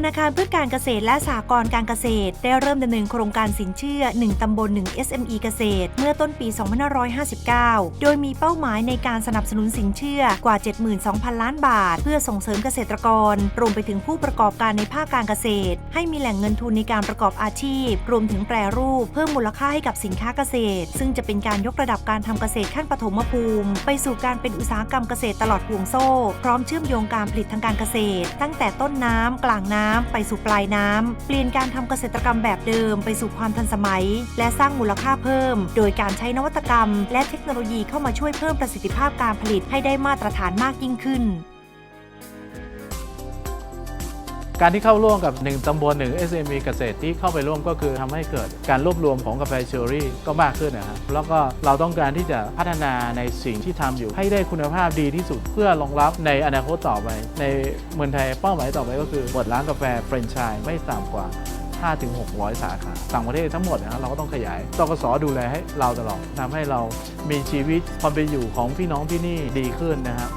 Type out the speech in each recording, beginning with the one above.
ธนาคารเพื่อการเกษตรและสหกรณ์การเกษตร ได้เริ่มดำเนินโครงการสินเชื่อ 1 ตำบล 1 SME เกษตร เมื่อต้นปี 2559 โดยมีเป้าหมายในการสนับสนุนสินเชื่อกว่า 72,000 ล้านบาท เพื่อส่งเสริมเกษตรกร รวมไปถึงผู้ประกอบการในภาคการเกษตร ให้มีแหล่งเงินทุนในการประกอบอาชีพ รวมถึงแปรรูป เพิ่มมูลค่าให้กับสินค้าเกษตร ซึ่งจะเป็นการยกระดับการทำเกษตรขั้นปฐมภูมิ ไปสู่การเป็นอุตสาหกรรมเกษตรตลอดห่วงโซ่ พร้อมเชื่อมโยงการผลิตทางการเกษตร ตั้งแต่ต้นน้ำกลางน้ำไปสู่ปลายน้ำ เปลี่ยนการทำเกษตรกรรมแบบเดิมไปสู่ความทันสมัย และสร้างมูลค่าเพิ่ม โดยการใช้นวัตกรรม และเทคโนโลยีเข้ามาช่วยเพิ่มประสิทธิภาพการผลิตให้ได้มาตรฐานมากยิ่งขึ้น การที่เข้าร่วมกับ 1 ตำบล1 SME เกษตรที่เข้าไปร่วมก็คือทำให้เกิดการรวบรวมของกาแฟเชอรี่ก็มากขึ้นนะฮะแล้วก็เราต้องการที่จะพัฒนาในสิ่งที่ทำอยู่ ให้ได้คุณภาพดีที่สุด เพื่อรองรับในอนาคตต่อไป ในเมืองไทยเป้าหมายต่อไปก็คือเปิดร้านกาแฟแฟรนไชส์ไม่ต่ำกว่า 5-600 สาขาต่างประเทศทั้งหมดนะฮะเราก็ต้องขยายตกสดูแลให้เราตลอดทำให้เรามีชีวิตความเป็นอยู่ของพี่น้องที่นี่ดีขึ้นนะครับ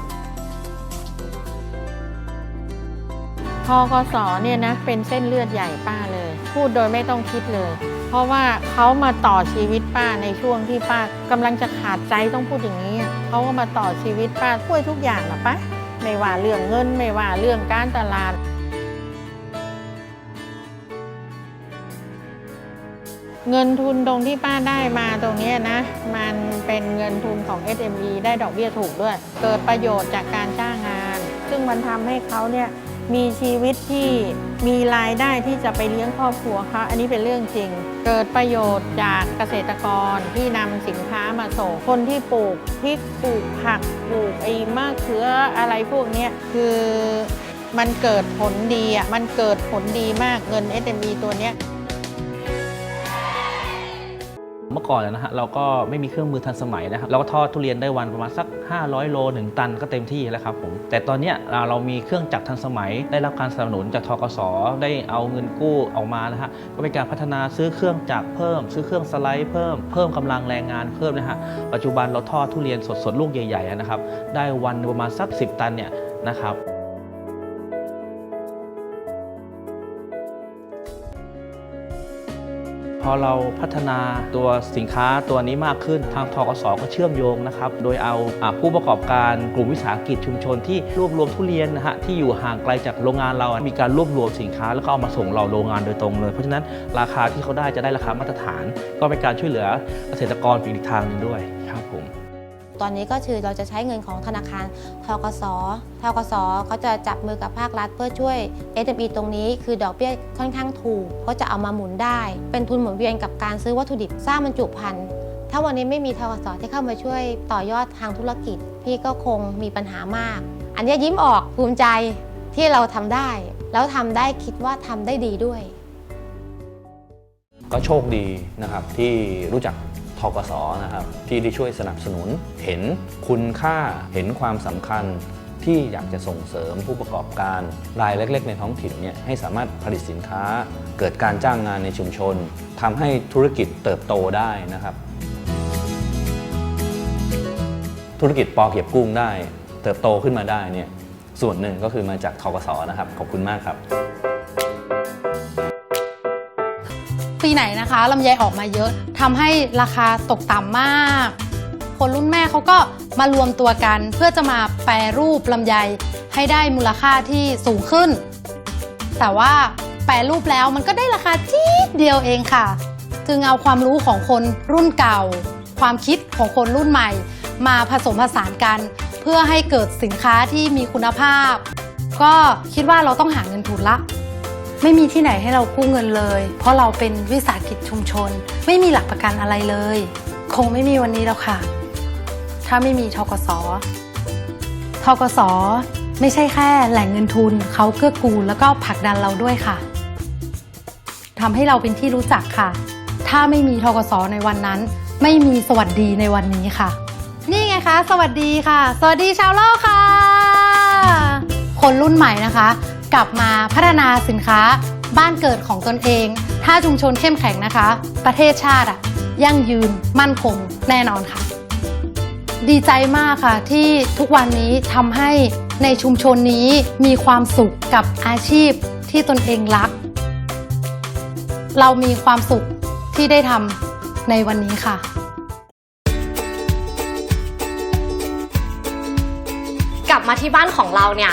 ทกสเนี่ยนะเป็นเส้นเลือดใหญ่ป้าเลย พูดโดยไม่ต้องคิดเลย เพราะว่าเขามาต่อชีวิตป้าในช่วงที่ป้ากำลังจะขาดใจต้องพูดอย่างนี้เขาก็มาต่อชีวิตป้าช่วยทุกอย่างนะป้าไม่ว่าเรื่องเงินไม่ว่าเรื่องการตลาดเงินทุนตรงที่ป้าได้มาตรงนี้นะ มันเป็นเงินทุนของ SME ได้ดอกเบี้ยถูกด้วย เกิดประโยชน์จากการจ้างงาน ซึ่งมันทำให้เขาเนี่ย มีชีวิตที่มีรายได้ที่จะไปเลี้ยงครอบครัวเขาอันนี้เป็นเรื่องจริง เกิดประโยชน์จากเกษตรกรที่นำสินค้ามาส่งคนที่ปลูกพริกปลูกผักปลูกไอ้มะเขืออะไรพวกเนี้ยคือมันเกิดผลดีอะมันเกิดผลดีมากเงิน SME ตัวเนี้ย เมื่อก่อนนะฮะเราก็ไม่มีเครื่องมือทันสมัยนะครับเราก็ทอดทุเรียนได้วันประมาณสัก 500 โล 1 ตันก็เต็มที่แล้วครับผมแต่ตอนนี้เราเรามีเครื่องจักรทันสมัย ได้รับการสนับสนุนจากทกสได้เอาเงินกู้ออกมานะฮะก็เป็นการพัฒนาซื้อเครื่องจักรเพิ่ม ซื้อเครื่องสไลด์เพิ่มเพิ่มกำลังแรงงานเพิ่มนะฮะปัจจุบันเราทอดทุเรียนสดๆลูกใหญ่ๆนะครับได้วันประมาณสัก 10 ตันเนี่ยนะครับ พอเราพัฒนาตัวสินค้าตัวนี้มากขึ้น ทางทกศก็เชื่อมโยงนะครับ โดยเอาอ่าผู้ประกอบการกลุ่มวิสาหกิจชุมชนที่รวบรวมทุเรียนนะฮะที่อยู่ห่างไกลจากโรงงานเรา มีการรวบรวมสินค้า แล้วก็เอามาส่งเราโรงงานโดยตรงเลย เพราะฉะนั้นราคาที่เขาได้จะได้ราคามาตรฐาน ก็เป็นการช่วยเหลือเกษตรกรอีกทางหนึ่งด้วยครับผม ตอนนี้ก็คือเราจะใช้เงินของธนาคารทกสทกสเขาจะจับมือกับภาครัฐ เพื่อช่วย SME ตรงนี้คือดอกเบี้ยค่อนข้างถูกก็จะเอามาหมุนได้ เป็นทุนหมุนเวียนกับการซื้อวัตถุดิบสร้างบรรจุภัณฑ์ถ้าวันนี้ไม่มีทกสที่เข้ามาช่วยต่อยอดทางธุรกิจ พี่ก็คงมีปัญหามาก อันนี้ยิ้มออกภูมิใจที่เราทำได้ แล้วทำได้คิดว่าทำได้ดีด้วย ก็โชคดีนะครับที่รู้จัก ทกสนะครับที่ได้ช่วยสนับสนุน เห็นคุณค่าเห็นความสำคัญที่อยากจะส่งเสริมผู้ประกอบการรายเล็ก ๆ ในท้องถิ่นเนี่ยให้สามารถผลิตสินค้า เกิดการจ้างงานในชุมชนทำให้ธุรกิจเติบโตได้นะครับ ธุรกิจปอเก็บกุ้งได้ เติบโตขึ้นมาได้เนี่ยส่วนหนึ่งก็คือมาจากทกสนะครับขอบคุณมากครับ ปีไหนนะคะลำไยออกมาเยอะทำให้ราคาตกต่ำมาก คนรุ่นแม่เขาก็มารวมตัวกัน เพื่อจะมาแปรรูปลำไยให้ได้มูลค่าที่สูงขึ้น แต่ว่าแปรรูปแล้วมันก็ได้ราคาทีเดียวเองค่ะ จึงเอาความรู้ของคนรุ่นเก่า ความคิดของคนรุ่นใหม่ มาผสมผสานกัน เพื่อให้เกิดสินค้าที่มีคุณภาพ ก็คิดว่าเราต้องหาเงินทุนละ ไม่มีที่ไหนให้เรากู้เงินเลย เพราะเราเป็นวิสาหกิจชุมชน ไม่มีหลักประกันอะไรเลย คงไม่มีวันนี้แล้วค่ะ ถ้าไม่มีทกสทกสไม่ใช่แค่แหล่งเงินทุนเขาเกื้อกูลแล้วก็ผลักดันเราด้วยค่ะทำให้เราเป็นที่รู้จักค่ะ ถ้าไม่มีทกสในวันนั้น ไม่มีสวัสดีในวันนี้ค่ะ นี่ไงคะ สวัสดีค่ะ สวัสดีชาวโลกค่ะ คนรุ่นใหม่นะคะ กลับมาพัฒนาสินค้าบ้านเกิดของตนเอง ถ้าชุมชนเข้มแข็งนะคะ ประเทศชาติอะยั่งยืนมั่นคงแน่นอนค่ะ ดีใจมากค่ะที่ทุกวันนี้ทำให้ในชุมชนนี้มีความสุขกับอาชีพที่ตนเองรัก เรามีความสุขที่ได้ทำในวันนี้ค่ะกลับมาที่บ้านของเราเนี่ย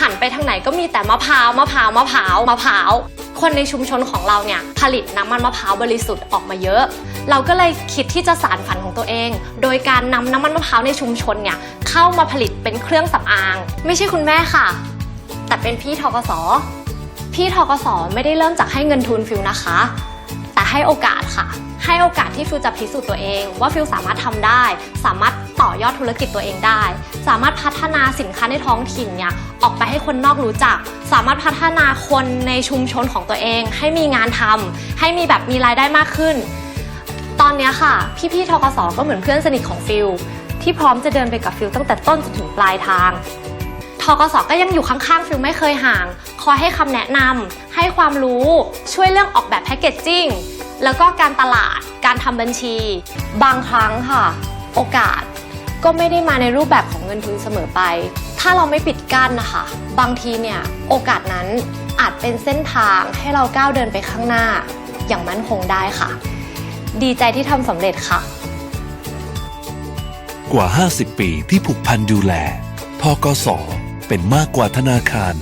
หันไปทางไหนก็มีแต่มะพร้าวมะพร้าวมะพร้าวมะพร้าวคนในชุมชนของเราเนี่ยผลิตน้ำมันมะพร้าวบริสุทธิ์ออกมาเยอะ เราก็เลยคิดที่จะสานฝันของตัวเอง โดยการนำน้ำมันมะพร้าวในชุมชนเนี่ยเข้ามาผลิตเป็นเครื่องสำอาง ไม่ใช่คุณแม่ค่ะ แต่เป็นพี่ทกสพี่ทกสไม่ได้เริ่มจากให้เงินทุนฟิวนะคะ แต่ให้โอกาสค่ะ ให้โอกาสที่ฟิวจะพิสูจน์ตัวเอง ว่าฟิวสามารถทำได้ สามารถ ต่อยอดธุรกิจตัวเองได้ สามารถพัฒนาสินค้าในท้องถิ่นเนี่ยออกไปให้คนนอกรู้จัก สามารถพัฒนาคนในชุมชนของตัวเอง ให้มีงานทำให้มีแบบมีรายได้มากขึ้น ตอนนี้ค่ะ พี่ๆทกสก็เหมือนเพื่อนสนิทของฟิลที่พร้อมจะเดินไปกับฟิลตั้งแต่ต้นจนถึงปลายทางทกสก็ยังอยู่ข้างๆฟิลไม่เคยห่าง คอยให้คำแนะนำให้ความรู้ช่วยเรื่องออกแบบแพคเกจจิ้งแล้วก็การตลาดการทำบัญชี บางครั้งค่ะ โอกาส ก็ไม่ได้มาในรูปแบบของเงินทุนเสมอไป ถ้าเราไม่ปิดกั้นนะคะ บางทีเนี่ยโอกาสนั้นอาจเป็นเส้นทางให้เราก้าวเดินไปข้างหน้า อย่างมั่นคงได้ค่ะ ดีใจที่ทำสำเร็จค่ะ กว่า 50 ปีที่ผูกพันดูแลทกสเป็นมากกว่าธนาคาร